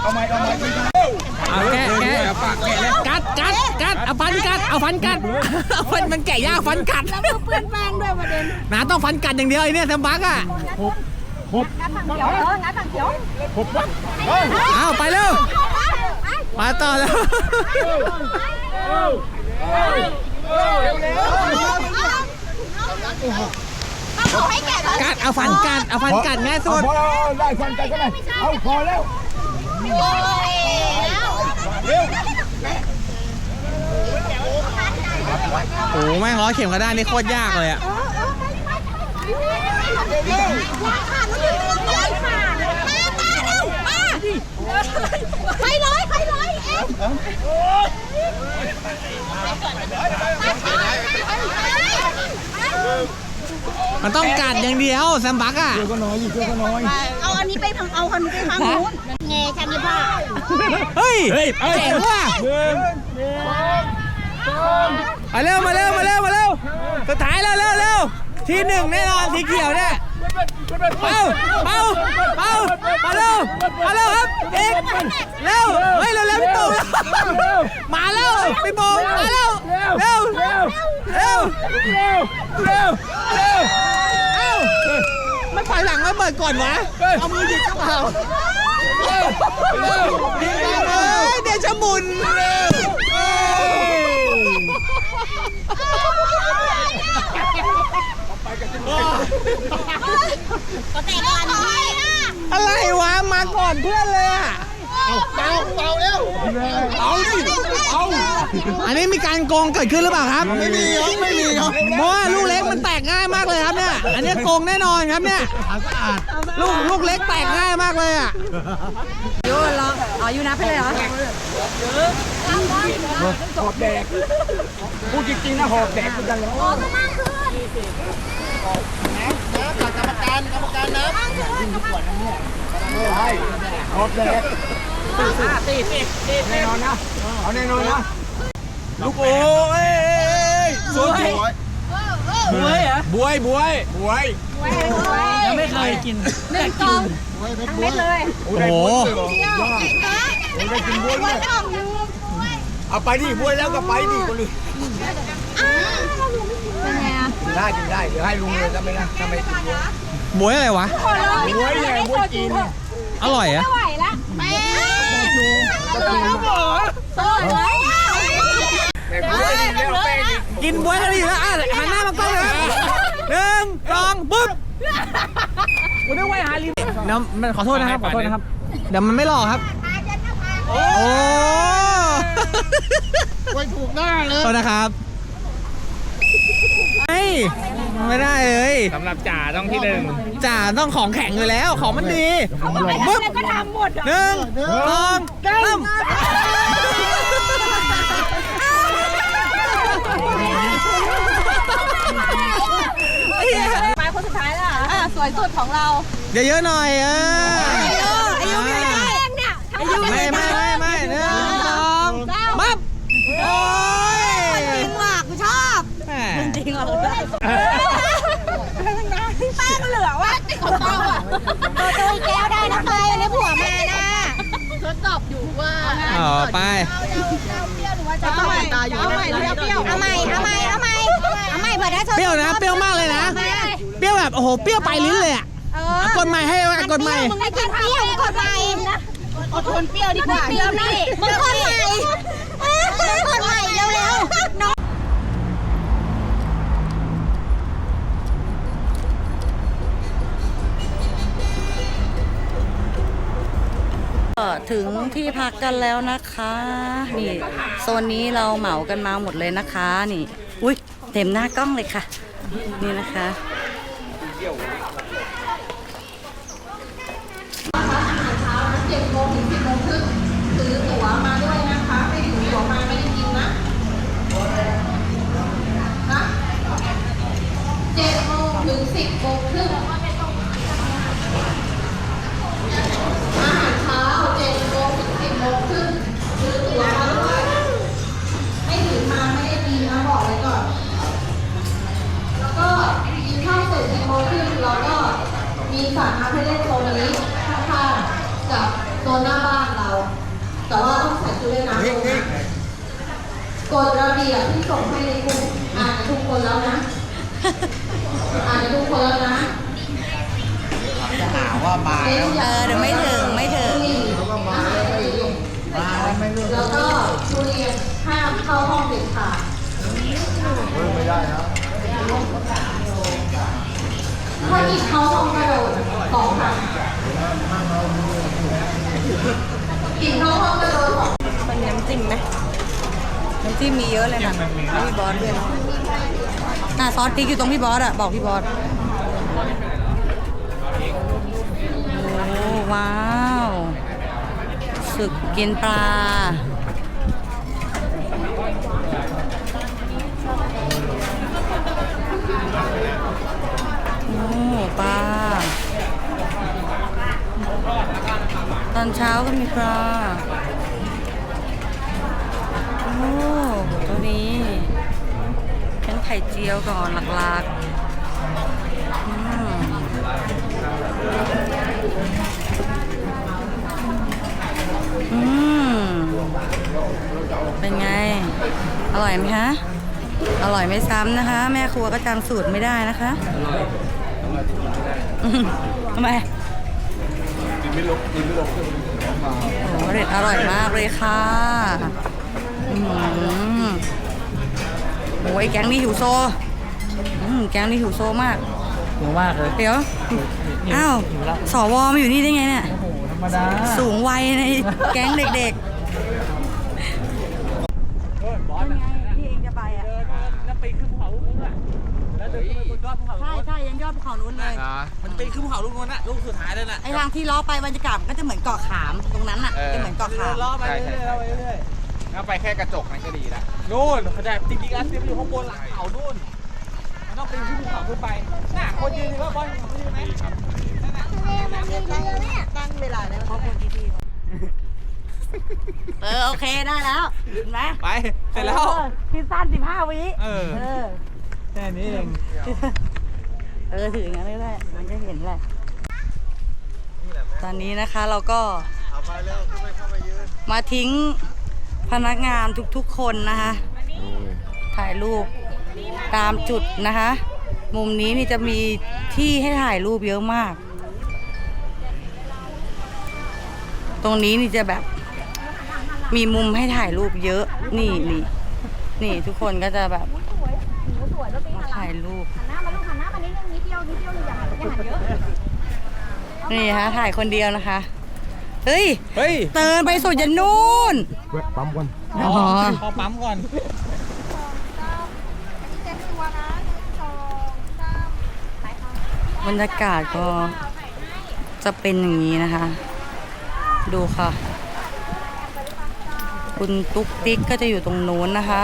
เอาไม้เอาไม้ เอาแกะแกะปากแกะเลยกัดกัดกัดเอาฟันกัดเอาฟันกัดเอาฟันมันแกะยากฟันกัดแล้วมือเปื้อนแป้งด้วยประเด็นนะต้องฟันกัดอย่างเดียวไอ้เนี่ยแซมบักอะงัดฝั่งเขียวเอองัดฝั่งเขียวผมวะเฮ้ยเอาไปเร็วมาต่อแล้วเอาให้แกะก่อนกัดเอาฟันกัดเอาฟันกัดง่ายสุดพอแล้วได้ฟันกันก็ได้เอาพอแล้ว โอ้แม่งร้อยเข็มกระด้านนี่โคตรยากเลยอะเออเออไปไปไปยาขาดมันเลยยาขาดมามาเร็วมาไปเลยไปเลยเอ็ม มันต้องกัดอย่างเดียวแซมบักอะเชื่อก็น้อยอยู่เชื่อก็น้อย เอาอันนี้ไปทางเอาคันนี้ไปทางนู้นเงยชันยี่ห้าเฮ้ยเฮ้ยเจ๋งว่ะหนึ่งมาเร็วมาเร็วมาเร็วมาเร็วสุดท้ายเร็วเร็วเร็วทีหนึ่งแน่นอนสีเขียวเนี่ยเป้าเป้าเป้ามาเร็วมาเร็วครับอีกเร็วเฮ้ยเร็วเร็วพี่โป่งมาแล้วพี่โป่งมาแล้วเร็วเร็ว เร็วเร็วเร็วเอ้ามันปล่อยหลังมาเปิดก่อนวะ เอามือหยิบกระเป๋าเร็วเร็วเฮ้ยเดี๋ยวจะหมุนเร็วก็แต่ก่อนนี้อะไรวะ มาก่อนเพื่อนเลยอะ เอาเบาเร็วเอาดิเอาอันนี้มีการโกงเกิดขึ้นหรือเปล่าครับ ไม่มีครับไม่มีครับเพราะว่าลูกเล็กมันแตกง่ายมากเลยครับเนี่ย อันนี้โกงแน่นอนครับเนี่ยลูกลูกเล็กแตกง่ายมากเลยอะ ยูรออ๋อยูนับไปเลยเหรอหอบแดกพูดจริงๆนะหอบแดกเหมือนกันเลยอ๋อก็มากขึ้นใช่หอบแดก แน่นอนนะ เอาแน่นอนนะ ลูกโอ้ยสวยบวยเหรอบวยบวยบวยยังไม่เคยกินหนึ่งกล่องทั้งเม็ดเลยโอ้โหเที่ยวได้กินบ้วยด้วยกล่องนึงเอาไปดิบวยแล้วก็ไปดิคนอื่นเป็นไงอะกินได้กินได้เดี๋ยวให้ลุงเลยถ้าไม่นะถ้าไม่กินบวยบวยอะไรวะขอร้องบวยไงบวยกินอร่อยอะไม่ไหวละ แม่โซ่เลยแต่บวยกินแล้วแป้งอีกกินบวยกันดีแล้วอะหันหน้ามากล้องเลยครับหนึ่งสองปุ๊บคุณนึกว่าหาลิมเดี๋ยวมันขอโทษนะครับขอโทษนะครับ เดี๋ยวมันไม่หลอกครับ โอ้บวยถูกหน้าเลยโทษนะครับไม่ ไม่ได้เลยสำหรับจ่าต้องที่หนึ่งจ่าต้องของแข็งอยู่แล้ว ของมันดีปุ๊บก็ทำหมดหนึ่งสองสามไปคนสุดท้ายแล้วอะสวยสุดของเราเดี๋ยวเยอะหน่อยเอออายุไม่ได้เองเนี่ยอายุไม่ไม่ไม่ไม่หนึ่งสองปั๊บโอ้ยจริงว่ะกูชอบแหมจริงเหรอแป้งเหลือว่ะ ติดของเราอะตัวตัวแก้วได้นะไปอันนี้ผัวมานะทดสอบอยู่ว่าอ๋อไป จะเอาใหม่เอาใหม่เปรี้ยวเปรี้ยวเอาใหม่เอาใหม่เอาใหม่เอาใหม่เผื่อได้เปรี้ยวนะเปรี้ยวมากเลยนะ เปรี้ยวแบบโอ้โหเปรี้ยวไปลิ้นเลยอะเออกดใหม่ให้ว่ากดใหม่มึงไม่กินเปรี้ยวมึงกดใหม่นะอดทนเปรี้ยวดีกว่าเปรี้ยวนี่มึงกดใหม่ ถึงที่พักกันแล้วนะคะ นี่โซนนี้เราเหมากันมาหมดเลยนะคะ นี่ อุ้ยเต็มหน้ากล้องเลยค่ะ นี่นะคะเจ็ดโมงถึงสิบโมง เออเดี๋ยวไม่ถึงไม่ถึงอาหารทะเลมาแล้วไม่รู้แล้วก็ทุเรียนห้ามเข้าห้องเด็ดขาดเฮ้ยไม่ได้แล้วถ้ากินเข้าห้องกระโดดสองครั้งกินเข้าห้องกระโดดสองมันน้ำจิ้มไหมน้ำจิ้มมีเยอะเลยนะแล้วพี่บอสด้วยนะอะซอสพริกอยู่ตรงพี่บอสอะบอกพี่บอส ว้าวสึกกินปลา โอ้ปลา ตอนเช้าก็มีปลา โอ้ตัวนี้เป็นไข่เจียวก่อนหลักๆอืมอืมเป็นไง อร่อยไหมคะ อ ร่อยไม่ซ้ำนะคะ แม่ครัวก็จำสูตรไม่ได้นะคะอืมทำไมกินไม่ลงกินไม่ลงโอ้โหเด็ดอร่อยมากเลยค่ะอืมโอ้ยแก๊งนี้หิวโซอืมแก๊งนี้หิวโซมากหิวมากเลยเดี๋ยวอ้าวสวมาอยู่นี่ได้ไงเนี่ยโอ้โหธรรมดาสูงวัยในแก๊งเด็กๆที่เองจะไปอะ แล้วไปขึ้นภูเขาลูกนู้นอะแล้วเดินขึ้นไปบนย อดภูเขาใช่ใช่ยันยอดภูเขานู้นเลยมันไปขึ้นภูเขาลูกนู้นอะลูกสุดท้ายเลยน่ะไอทางที่ล้อไปบรรยากาศมันก็จะเหมือนเกาะขามตรงนั้นอะจะเหมือนเกาะขามล้อไปเรื่อยๆไปเรื่อยถ้าไปแค่กระจกนั้นก็ดีละๆนู่นเขาจะจริงๆอันนี้มันอยู่ข้างบนหลังเขานู่นมันต้องปีนขึ้นภูเขาขึ้นไปน่ะคนยืนนี่ว่าบอลของยืนไหมตั้งเวลาแล้วเขาคนที่พี่เออโอเคได้แล้วเห็นไหมไปเสร็จแล้วออคิดสั้นสิบห้าวิเออ เออแค่นี้เองเออถืออย่างนั้นก็ได้ มันก็เห็นแหละ ตอนนี้นะคะเราก็มาทิ้งพนักงานทุกๆคนนะคะ ถ่ายรูปตามจุดนะคะ มุมนี้นี่จะมีที่ให้ถ่ายรูปเยอะมาก ตรงนี้นี่จะแบบมีมุมให้ถ่ายรูปเยอะ นี่นี่นี่ทุกคนก็จะแบบ ถ่ายรูปหน้ามาลูกหันหน้ามานิดนึงนิดเดียวนิดเดียวอย่าหันอย่าหันเยอะนี่ฮะถ่ายคนเดียวนะคะ เฮ้ย เฮ้ยเตินไปสุดยันนู่น แวะปั๊มก่อนอ๋อพอปั๊มก่อนอันนี้เต็มตัวนะหนึ่งสองสามไปค่ะบรรยากาศก็จะเป็นอย่างนี้นะคะ ดูค่ะ คุณตุ๊กติ๊กก็จะอยู่ตรงนู้นนะคะ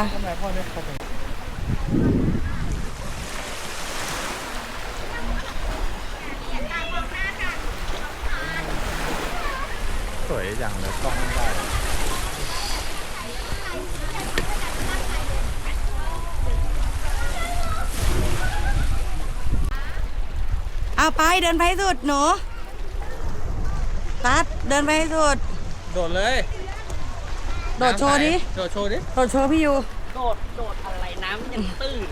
สวยอย่างเลยกล้องไม่ได้ เอาไปเดินไปให้สุดหนูตัดเดินไปให้สุด โดดเลยโดดโชว์ดิ โดดโชว์ดิโดดโชว์พี่ยู โดดโดดอะไรน้ำยังตื้น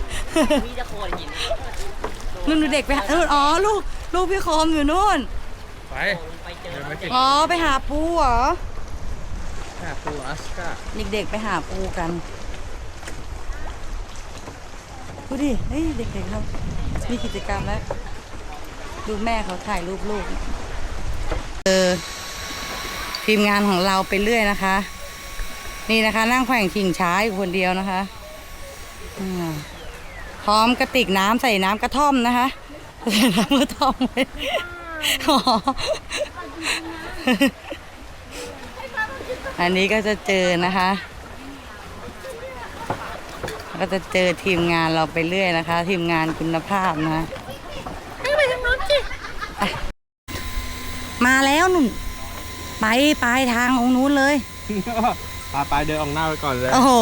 มีจะโคลนหินนู่นดูเด็กไปหานู่นอ๋อลูกลูกพี่โคมอยู่นู่น ไปไปเจอเดินไปสิอ๋อไปหาปูเหรอ หาปูอัสกาเด็กๆไปหาปูกัน ดูดิ เฮ้ยเด็กๆครับมีกิจกรรมแล้ว ดูแม่เขาถ่ายรูปลูกเออทีมงานของเราไปเรื่อยนะคะ นี่นะคะ นั่งแข่งชิงช้าอยู่คนเดียวนะคะพร้อมกระติกน้ำใส่น้ำกระท่อมนะคะใส่น้ำกระท่อมไว้อ๋ออันนี้ก็จะเจอนะคะ ก็จะเจอทีมงานเราไปเรื่อยนะคะ ทีมงานคุณภาพนะไปทางนู้นสิมาแล้วนุ่น ไปปลายทางองนู้นเลยพาไปเดินออกหน้าไปก่อนเลย โอ้โห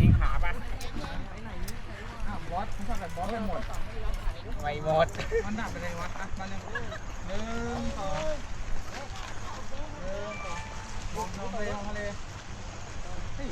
ยิงขาไปอสผมสั่งกับบอสไปหมดไม่หมดมันดับไปเลยวะอะมาหนึ่งหนึ่งสองหนึ่งสองลงลงเลยลงมาเลยเฮ้ย